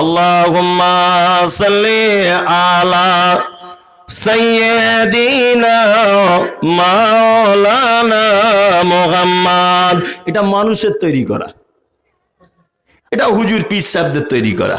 আল্লাহুম্মা صل على سيدنا মাওলানা محمد এটা মানুষের তৈরি করা। এটা হুজুর পীর সাহেবদের তৈরি করা।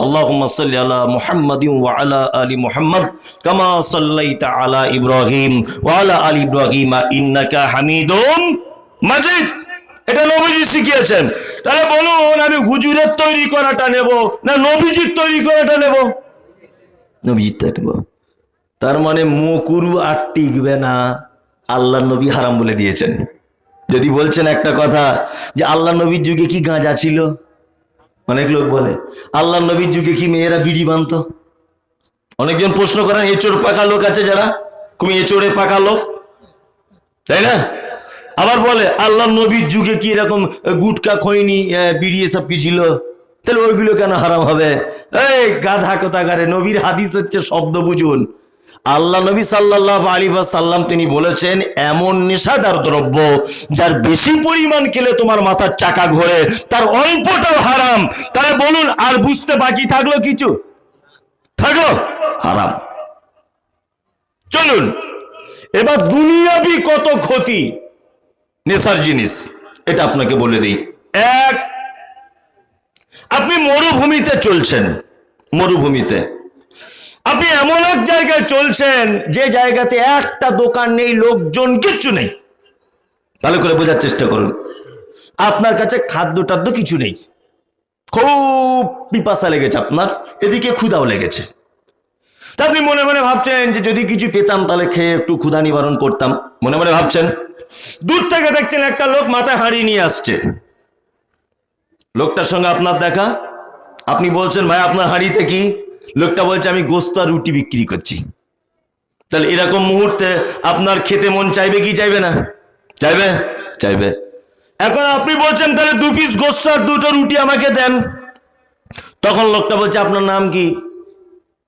اللهم صل على محمد وعلى ال محمد كما صليت على ابراهيم وعلى ال ابراهيم انك حميد مجيد এটা নবীজি শিখিয়েছেন তাহলে বলুন আমি হুজুরের তৈরি করাটা নেব না নবীজির তৈরি করাটা নেব নবীজিরটা নেব তার মানে মকুরু আর টিকবে না আল্লাহ নবী হারাম বলে দিয়েছেন যদি বলছেন একটা কথা যে আল্লাহ নবীর যুগে কি গাঁজা ছিল অনেক লোক বলে আল্লাহ নবীর যুগে কি মেয়েরা বিড়ি বানত? অনেকজন প্রশ্ন করেন এচোর পাকা লোক আছে যারা? তুমি এচোরে পাকা লোক? তাই না? আবার বলে আল্লাহ নবীর যুগে কি এরকম গুটকা, খৈনি বিড়ি এসব কি ছিল? তাহলে ওইগুলো কেন হারাম হবে? এই গাধা কোথাকারে, নবীর হাদিস হচ্ছে শব্দ বুঝুন। আল্লাহ নবী সাল্লাহ আলী সাল্লাম তিনি বলেছেন, এমন নেশাদার দ্রব্য যার বেশি পরিমাণ খেলে তোমার মাথার চাকা ঘোরে, তার অল্পটাও হারাম। তাহলে বলুন, আর বুঝতে বাকি থাকল কিছু? থাকল? হারাম। চলুন, এবার দুনিয়াবি কত ক্ষতি নেশার জিনিস, এটা আপনাকে বলে দিই। এক, আপনি মরুভূমিতে চলছেন, মরুভূমিতে। আপনি এমন এক জায়গায় চলছেন যে জায়গাতে একটা দোকান নেই, লোকজন কিচ্ছু নেই। ভালো করে বোঝার চেষ্টা করুন। আপনার কাছে খাদ্য টাদ্য কিছু নেই। খুব পিপাসা লেগেছে আপনার, এদিকে ক্ষুধাও লেগেছে। তা আপনি মনে মনে ভাবছেন যে যদি কিছু পেতাম তাহলে খেয়ে একটু ক্ষুধা নিবারণ করতাম। মনে মনে ভাবছেন? দূর থেকে দেখছেন একটা লোক মাথায় হাঁড়ি নিয়ে আসছে। লোকটার সঙ্গে আপনার দেখা? আপনি বলছেন, ভাই, আপনার হাঁড়িতে কি লোকটা বলছে, আমি গোস্ত আর রুটি বিক্রি করছি। তাহলে এরকম মুহূর্তে আপনার খেতে মন চাইবে কি চাইবে না? চাইবে? চাইবে। এখন আপনি বলছেন, তাহলে দু পিস গোস্ত আর দুটো রুটি আমাকে দেন। তখন লোকটা বলছে, আপনার নাম কি?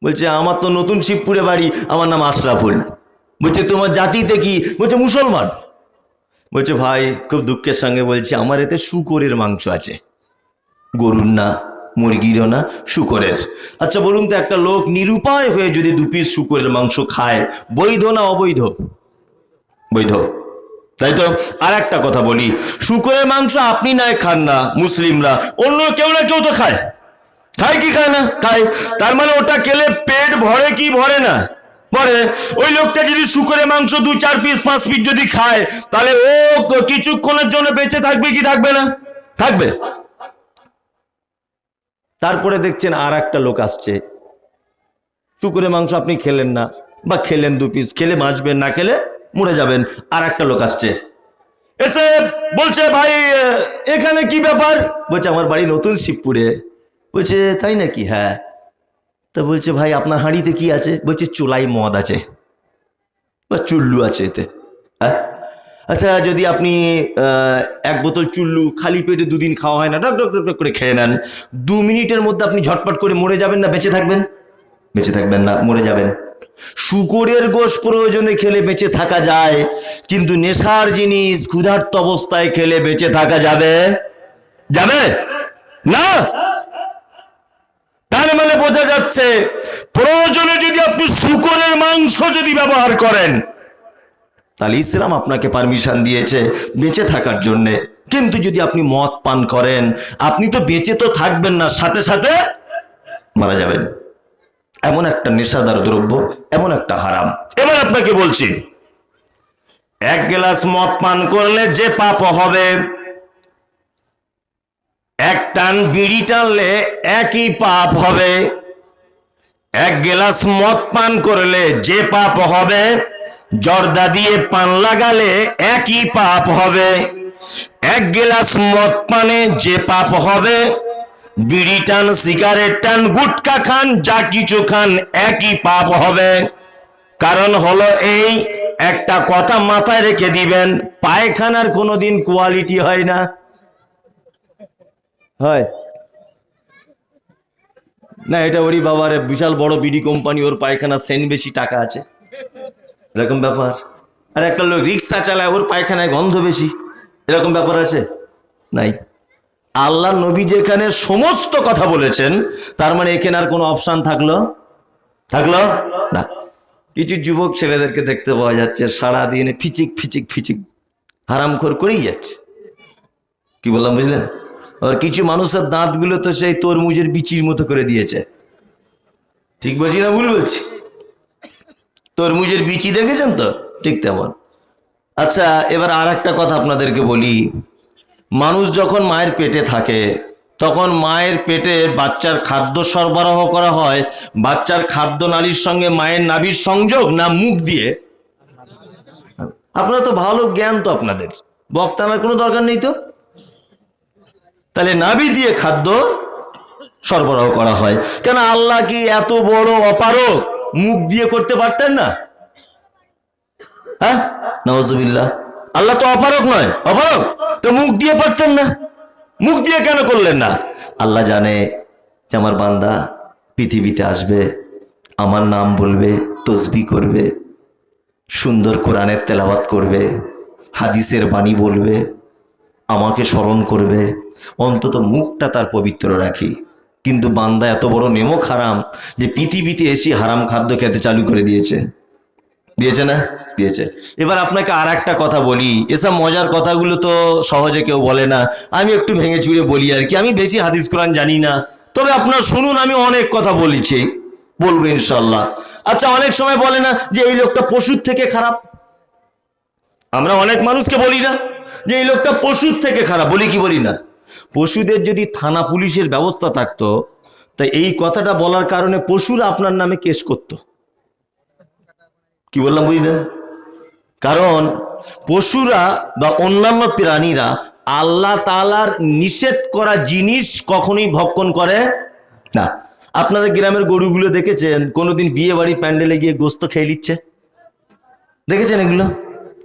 বলছে, আমার তো নতুন শিবপুরে বাড়ি, আমার নাম আশরাফুল। বলছে, তোমার জাতিতে কি? বলছে, মুসলমান। বলছে, ভাই, খুব দুঃখের সঙ্গে বলছি, আমার এতে শুকরের মাংস আছে। গরুর না। মুরগিরও না, শুকরের। আচ্ছা বলুন তো, একটা লোক নিরুপায় হয়ে যদি দু পিস শুকরের মাংস খায়, বৈধ না অবৈধ? বৈধ। তাই তো আর একটা কথা বলি। শুকরের মাংস আপনি নয় খান না, মুসলিমরা। অন্য কেউ না কেউ তো খায়। খায় কি খায় না? খায়। তার মানে ওটা খেলে পেট ভরে কি ভরে না? ভরে। ওই লোকটা যদি শুকরের মাংস দু, চার পিস, পাঁচ পিস যদি খায়, তাহলে ও কিছুক্ষণের জন্য বেঁচে থাকবে কি থাকবে না? থাকবে। তারপরে দেখছেন আর একটা লোক আসছে। শুকুরের মাংস আপনি খেলেন না, বা খেলেন দু পিস খেলে বাঁচবেন, না খেলে মরে যাবেন আর একটা লোক আসছে। এসে বলছে, ভাই এখানে কি ব্যাপার? বলছে, আমার বাড়ি নতুন শিবপুরে। বলছে, তাই নাকি? হ্যাঁ। তা বলছে, ভাই, আপনার হাঁড়িতে কি আছে? বলছে, চুলাই মদ আছে। বা চুল্লু আছে এতে। হ্যাঁ? আচ্ছা যদি আপনি এক বোতল চুল্লু খালি পেটে দুদিন খাওয়া হয় না ডক ডক ডক করে খেয়ে নেন, দু মিনিটের মধ্যে আপনি ঝটপট করে মরে যাবেন না, বেঁচে থাকবেন? বেঁচে থাকবেন না, মরে যাবেন। শুকরের গোশ প্রয়োজনে খেলে বেঁচে থাকা যায়, কিন্তু নেশার জিনিস ক্ষুধার্ত অবস্থায় খেলে বেঁচে থাকা যাবে? যাবে? না? তার মানে বোঝা যাচ্ছে, প্রয়োজনে যদি আপনি শুকরের মাংস যদি ব্যবহার করেন তাহলে ইসলাম আপনাকে পারমিশন দিয়েছে বেঁচে থাকার জন্যে। কিন্তু যদি আপনি মদ পান করেন, আপনি তো বেঁচে তো থাকবেন না, সাথে সাথে মারা যাবেন। এমন একটা নেশাদার দ্রব্য, এমন একটা হারাম। এবার আপনাকে বলছি, এক গ্লাস মদ পান করলে যে পাপ হবে, এক টান বিড়ি টানলে একই পাপ হবে। এক গ্লাস মদ পান করলে যে পাপ হবে জর্দা দিয়ে পান লাগালে একই পাপ হবে। এক গ্লাস মদ পানে যে পাপ হবে। বিড়ি টান, সিগারেট টান, গুটকা খান, যা কিছু খান, একই পাপ হবে। কারণ হলো এই, একটা কথা মাথায় রেখে দিবেন, পায়খানার কোনোদিন কোয়ালিটি হয় না। হয়। না, এটা ওরই বাবার, বিশাল বড় বিডি কোম্পানি, ওর পায়খানা সেন বেশি টাকা আছে। এরকম ব্যাপার। আর একটা লোক রিক্সা চালায়, ওর পায়খানায় গন্ধ বেশি। এরকম ব্যাপার আছে? নাই। আল্লাহ নবী যেখানে সমস্ত কথা বলেছেন, তার মানে এখানে আর কোনো অপশান থাকল? থাকল? না। কিছু যুবক ছেলেদেরকে দেখতে পাওয়া যাচ্ছে, সারাদিন ফিচিক ফিচিক ফিচিক, হারামখোর করেই যাচ্ছে। কি বললাম, বুঝলেন? আর কিছু মানুষের দাঁতগুলো তো সেই তরমুজের বিচির মতো করে দিয়েছে। ঠিক বলছি না ভুল বলছি? তরমুজের বিচি দেখেছেন তো? ঠিক তেমন। আচ্ছা এবার আর একটা কথা আপনাদেরকে বলি। মানুষ যখন মায়ের পেটে থাকে, তখন মায়ের পেটে বাচ্চার খাদ্য সরবরাহ করা হয়। বাচ্চার খাদ্য নালীর সঙ্গে মায়ের নাভির সংযোগ না মুখ দিয়ে? আপনার তো ভালো জ্ঞান তো আপনাদের। বক্তানার কোনো দরকার নেই তো? তাহলে নাভি দিয়ে খাদ্য সরবরাহ করা হয়। কেন আল্লাহ কি এত বড় অপারক মুখ দিয়ে করতে পারতেন না? হ্যাঁ? আল্লাহ তো অপারক নয়। অপারক তো মুখ দিয়ে পারতেন না। মুখ দিয়ে কেন করলেন না? আল্লাহ জানে যে আমার বান্দা পৃথিবীতে আসবে, আমার নাম বলবে, তসবি করবে, সুন্দর কোরআনের তেলাওয়াত করবে, হাদিসের বাণী বলবে, আমাকে স্মরণ করবে, অন্তত মুখটা তার পবিত্র রাখি। কিন্তু বান্দা এত বড় নেমক হারাম যে পৃথিবীতে এসে হারাম খাদ্য খেতে চালু করে দিয়েছে। দিয়েছে না? দিয়েছে। এবার আপনাকে আর একটা কথা বলি। এসব মজার কথাগুলো তো সহজে কেউ বলে না। আমি একটু ভেঙে চুড়ে বলি আর কি। আমি বেশি হাদিস কোরআন জানি না। তবে আপনার শুনুন, আমি অনেক কথা বলেছি। বলব ইনশাল্লাহ আচ্ছা অনেক সময় বলে না যে এই লোকটা পশুর থেকে খারাপ। আমরা অনেক মানুষকে বলি না যে এই লোকটা পশুর থেকে খারাপ। বলি কি বলি না? পশুদের যদি থানা পুলিশের ব্যবস্থা থাকতো, তা এই কথাটা বলার কারণে পশুরা আপনার নামে কেস করতো। কি বললাম বুঝলেন কারণ পশুরা বা অন্যান্য প্রাণীরা আল্লাহ তালার নিষেধ করা জিনিস কখনোই ভক্ষণ করে না। আপনাদের গ্রামের গরুগুলো দেখেছেন? কোনোদিন বিয়ে বাড়ি প্যান্ডেলে গিয়ে গোস্ত খেয়ে নিচ্ছে? দেখেছেন এগুলো?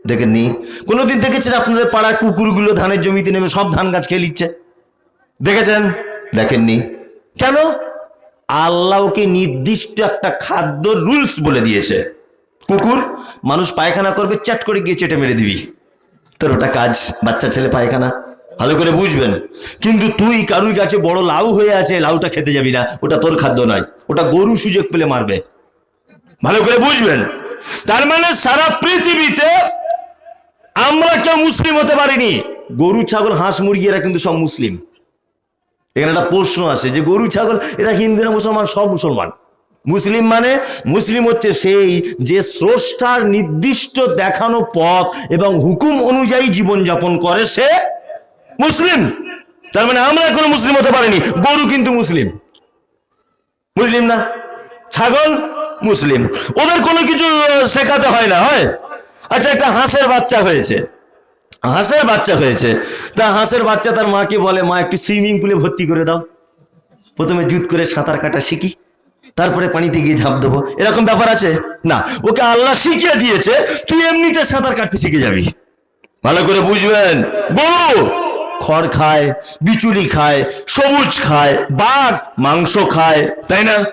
দেখেননি? কোনোদিন দেখেছেন আপনাদের পাড়ার কুকুরগুলো ধানের জমিতে নেমে সব ধান গাছ খেয়ে নিচ্ছে? দেখেছেন? দেখেননি? কেন? আল্লাহকে নির্দিষ্ট একটা খাদ্য রুলস বলে দিয়েছে। কুকুর, মানুষ পায়খানা করবে, চ্যাট করে গিয়ে চেটে মেরে দিবি। তোর ওটা কাজ, বাচ্চা ছেলে পায়খানা। ভালো করে বুঝবেন। কিন্তু তুই কারুর গাছে বড় লাউ হয়ে আছে, লাউটা খেতে যাবি না। ওটা তোর খাদ্য নয়। ওটা গরু সুযোগ পেলে মারবে। ভালো করে বুঝবেন। তার মানে সারা পৃথিবীতে আমরা কেউ মুসলিম হতে পারিনি। গরু, ছাগল, হাঁস, মুরগি, এরা কিন্তু সব মুসলিম। এখানে একটা প্রশ্ন আছে যে গরু, ছাগল, এরা হিন্দুরা মুসলমান? সব মুসলমান। মুসলিম মানে? মুসলিম হচ্ছে সেই যে স্রষ্টার নির্দিষ্ট দেখানো পথ এবং হুকুম অনুযায়ী জীবনযাপন করে সে মুসলিম। তার মানে আমরা কোনো মুসলিম হতে পারিনি। গরু কিন্তু মুসলিম। মুসলিম না? ছাগল মুসলিম। ওদের কোনো কিছু শেখাতে হয় না, হয়? আচ্ছা একটা হাঁসের বাচ্চা হয়েছে। হাঁসের বাচ্চা হয়েছে। তা হাঁসের বাচ্চা তার মাকে বলে, মা, একটু সুইমিং পুলে ভর্তি করে দাও। প্রথমে জুত করে সাঁতার কাটা শিখি, তারপরে পানিতে গিয়ে ঝাঁপ দেবো। এরকম ব্যাপার আছে? না, ওকে আল্লাহ শিখিয়ে দিয়েছে, তুই এমনিতে সাঁতার কাটতে শিখে যাবি। ভালো করে বুঝবেন? গরু খড় খায়, বিচুলি খায়, সবুজ খায়, বাঘ, মাংস খায়, তাই না?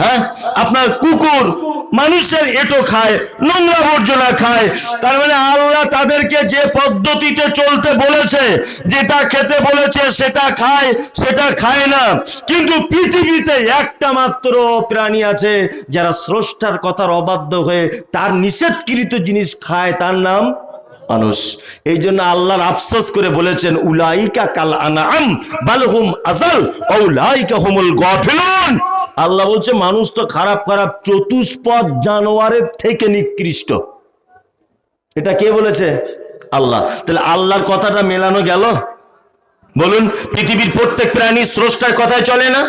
হ্যাঁ? আপনার কুকুর মানুষের এটো খায়, নোংরা আবর্জনা খায়। তার মানে আল্লাহ তাদেরকে যে পদ্ধতিতে চলতে বলেছে, যেটা খেতে বলেছে, সেটা খায় সেটা খায় না। কিন্তু পৃথিবীতে একটা মাত্র প্রাণী আছে, যারা স্রষ্টার কথার অবাধ্য হয়ে তার নিষেধকৃত জিনিস খায়, তার নাম মানুষ। এই জন্য আল্লাহর আফসোস করে বলেছেন, উলাইকা কাল আনাম বালহুম আজাল উলাইকা হুমুল গাফিলুন। আল্লাহ বলছে, মানুষ তো খারাপ খারাপ চতুষ্পদ জানোয়ারের থেকে নিকৃষ্ট। এটা কে বলেছে? আল্লাহ। তাহলে আল্লাহর কথাটা মেলানো গেল? বলুন, পৃথিবীর প্রত্যেক প্রাণী স্রষ্টার কথায় চলে না?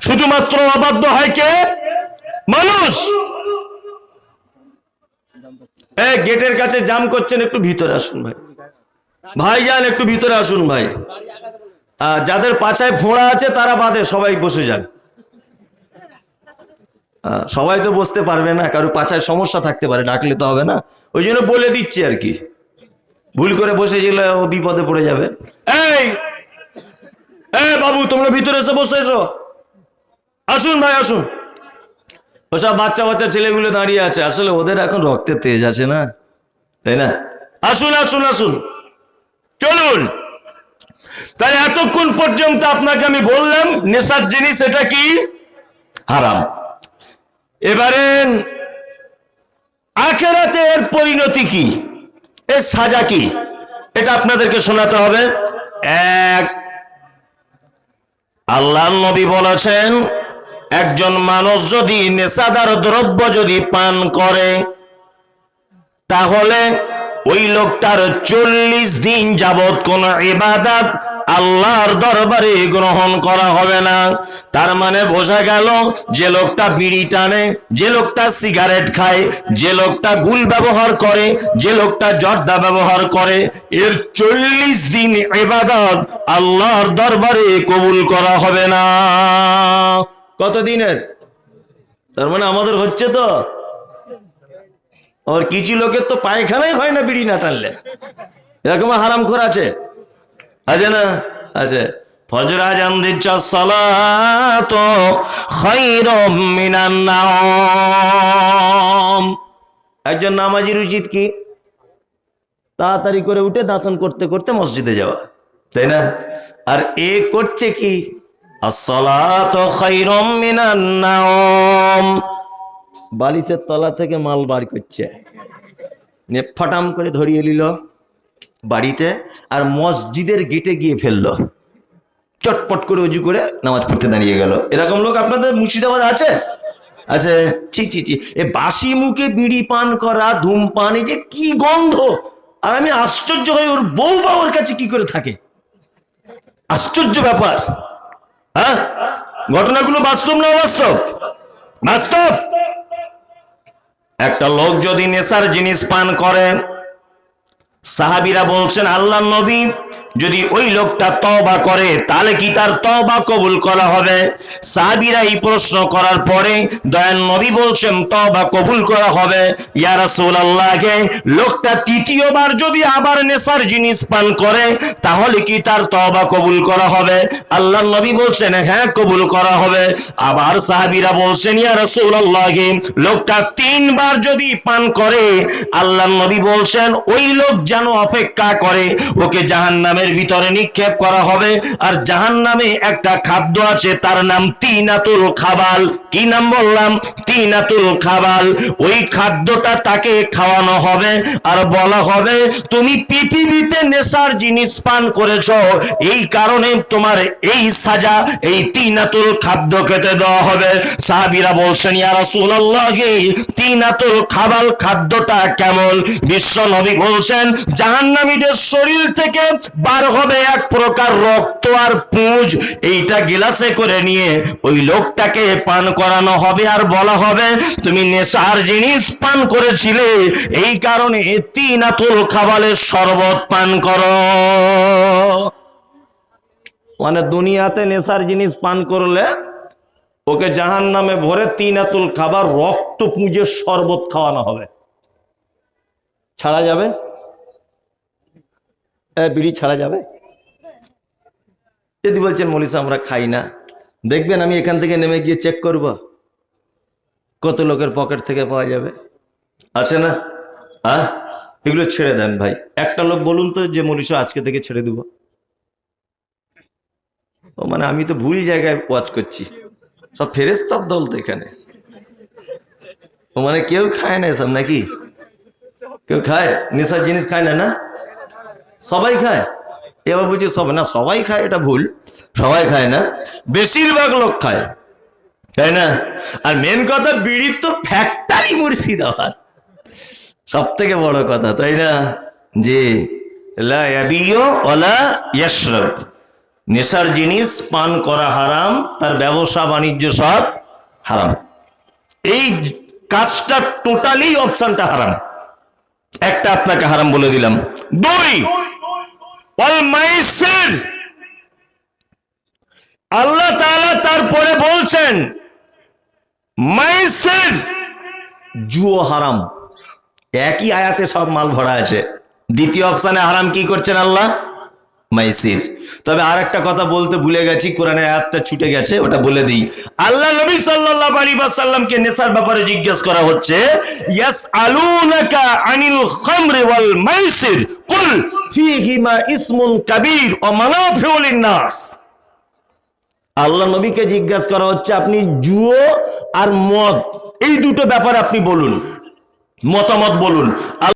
শুধুমাত্র অবাধ্য হয় কে? মানুষ। এ, গেটের কাছে জাম করছেন, একটু ভিতরে আসুন ভাই। ভাই যান একটু ভিতরে আসুন ভাই। যাদের পাছায় ফোঁড়া আছে, তারা বাদে, সবাই বসে যান। সবাই তো বসতে পারবে না কারও পাছায় সমস্যা থাকতে পারে, ডাকলে তো হবে না। ওই জন্য বলে দিচ্ছি আর কি। ভুল করে বসে গেলে ও বিপদে পড়ে যাবে। এই বাবু, তোমরা ভিতরে এসে বসে এসো। আসুন ভাই, আসুন। ওসব বাচ্চা বাচ্চা ছেলেগুলো দাঁড়িয়ে আছে, আসলে ওদের এখন রক্তের তেজ আছে না? তাই না? আসুন আসুন আসুন। চলুন। তাহলে এতক্ষণ পর্যন্ত আপনাকে আমি বললাম, নেশার জিনিস এটা কি? হারাম। এবারে আখেরাতে এর পরিণতি কি? এর সাজা কি? এটা আপনাদেরকে শোনাতে হবে। এক আল্লাহ নবী বলেছেন একজন মানুষ যদি নেশাদার দ্রব্য যদি পান করে, তাহলে ওই লোকটার চল্লিশ দিন যাবৎ কোন ইবাদত আল্লাহর দরবারে গ্রহণ করা হবে না। তার মানে বোঝা গেল যে লোকটা বিড়ি টানে, যে লোকটা সিগারেট খায়, যে লোকটা গুল ব্যবহার করে, যে লোকটা জর্দা ব্যবহার করে, এর চল্লিশ দিন ইবাদত আল্লাহর দরবারে কবুল করা হবে না। কত দিনের? তার মানে আমাদের হচ্ছে তো? আর কিছু লোকের তো পায়খানাই হয় না বিড়ি না টানলে। এরকম হারাম খোর আছে? আছে না? আছে। ফজর আজান দিচ্ছ সালাত খায়রুম মিনান নাওম। একজন নামাজির উচিত কি? তাড়াতাড়ি করে উঠে দাঁতন করতে করতে মসজিদে যাওয়া। তাই না? আর এ করছে কি? বালিশের তলা থেকে মাল বার করছে। নিয়ে করে ধরিয়ে নিল বাড়িতে আর মসজিদের গেটে গিয়ে ফেলল। চটপট করে উজু করে নামাজ পড়তে দাঁড়িয়ে গেল। এরকম লোক আপনাদের মুর্শিদাবাদ আছে? আছে। চি চি চি এ বাসি মুখে বিড়ি পান করা ধূমপান এই যে কি গন্ধ! আর আমি আশ্চর্য হই ওর বউ বা ওর কাছে কি করে থাকে? আশ্চর্য ব্যাপার। হ্যাঁ? ঘটনাগুলো বাস্তব না বাস্তব বাস্তব? একটা লোক যদি নেশার জিনিস পান করেন সাহাবিরা বলছেন, আল্লাহ নবী, যদি ওই লোকটা তবা করে, তাহলে কি তার তবা কবুল করা হবে? সাহাবিরা এই প্রশ্ন করার পরে দয়ান নবী বলছেন তবা কবুল করা হবে। ইয়া রাসূলুল্লাহকে লোকটা তৃতীয়বার যদি আবার নেশার জিনিস পান করে, তাহলে কি তার তবা কবুল করা হবে? আল্লাহ নবী বলছেন হ্যাঁ কবুল করা হবে। আবার সাহাবিরা বলছেন, ইয়া রাসূলুল্লাহকে লোকটা তিনবার যদি পান করে, আল্লাহ নবী বলছেন, ওই লোক যেন অপেক্ষা করে। ওকে জাহান্নামের ভিতরে নিক্ষেপ করা হবে। আর জাহান্নামে একটা খাদ্য আছে, তার নাম তিনাতুল খাবাল। কি নাম বললাম? তিনাতুল খাবাল। ওই খাদ্যটা তাকে খাওয়ানো হবে। আর বলা হবে, তুমি পৃথিবীতে নেশার জিনিস পান করেছ। এই কারণে তোমার এই সাজা, এই তিনাতুল খাদ্য খেতে দেওয়া হবে। সাহাবিরা বলছেন, ইয়া রাসূলুল্লাহ, তিনাতুল খাবাল খাদ্যটা কেমন? বিশ্ব নবী বলছেন জাহান্নামীদের শরীর থেকে বার হবে এক প্রকার রক্ত আর পুঁজ। এইটা গিলাসে করে নিয়ে ওই লোকটাকে পান করানো হবে আর বলা হবে, তুমি নেশার জিনিস পান করেছিলে, এই কারণে তিনাতুল খাবালের শরবত পান করো। মানে দুনিয়াতে নেশার জিনিস পান করলে ওকে জাহান নামে ভরে তিনাতুল খাবার, রক্ত পুঁজের শরবত খাওয়ানো হবে। ছাড়া যাবে? বিড়ি ছাড়া যাবে? যদি বলছেন মলিসা আমরা খাই না। দেখবেন, আমি এখান থেকে নেমে গিয়ে চেক করব। কত লোকের পকেট থেকে পাওয়া যাবে? আছে না? হ্যাঁ? এগুলো ছেড়ে দেন ভাই। একটা লোক বলুন তো যে মলিসা আজকে থেকে ছেড়ে দেবো। ও মানে আমি তো ভুল জায়গায় ওয়াচ করছি। সব ফেরেস্তার দল তো এখানে। ও মানে কেউ খায় না এসব নাকি? কেউ খায়? নেশার জিনিস খায় না না? সবাই খায়? এবার বুঝি সব না, সবাই খায়, এটা ভুল। সবাই খায় না, বেশিরভাগ লোক খায়। তাই না? আর মেন কথা, বিড়ির তো ফ্যাক্টরি মুর্শিদাবাদ। সব থেকে বড় কথা, তাই না? যে নেশার জিনিস, পান করা হারাম, তার ব্যবসা, বাণিজ্য সব হারাম। এই কাজটা টোটালি অপশনটা হারাম। একটা আপনাকে হারাম বলে দিলাম। দুই আল্লাহ তারপরে বলছেন, মাইসির জুয়ো হারাম। একই আয়াতে সব মাল ভরা আছে। দ্বিতীয় অপশানে হারাম কি করছেন আল্লাহ? মাইসির। তবে আর একটা কথা বলতে ভুলে গেছি, কোরআনের আয়াতটা ছুটে গেছে, ওটা বলে দিই। আল্লাহ নবী সাল্লাল্লাহু আলাইহি ওয়াসাল্লামকে নেশার ব্যাপারে জিজ্ঞেস করা হচ্ছে, ইয়াসআলুনাকা আনিল খামরি ওয়াল মাইসির, কুল ফীহিমা ইসমুন কাবীর ওয়া মানাফিউ লিন-নাস। আল্লাহ নবীকে জিজ্ঞাসা করা হচ্ছে, আপনি জুয়ো আর মদ, এই দুটো ব্যাপার আপনি বলুন, মতামত বলুন।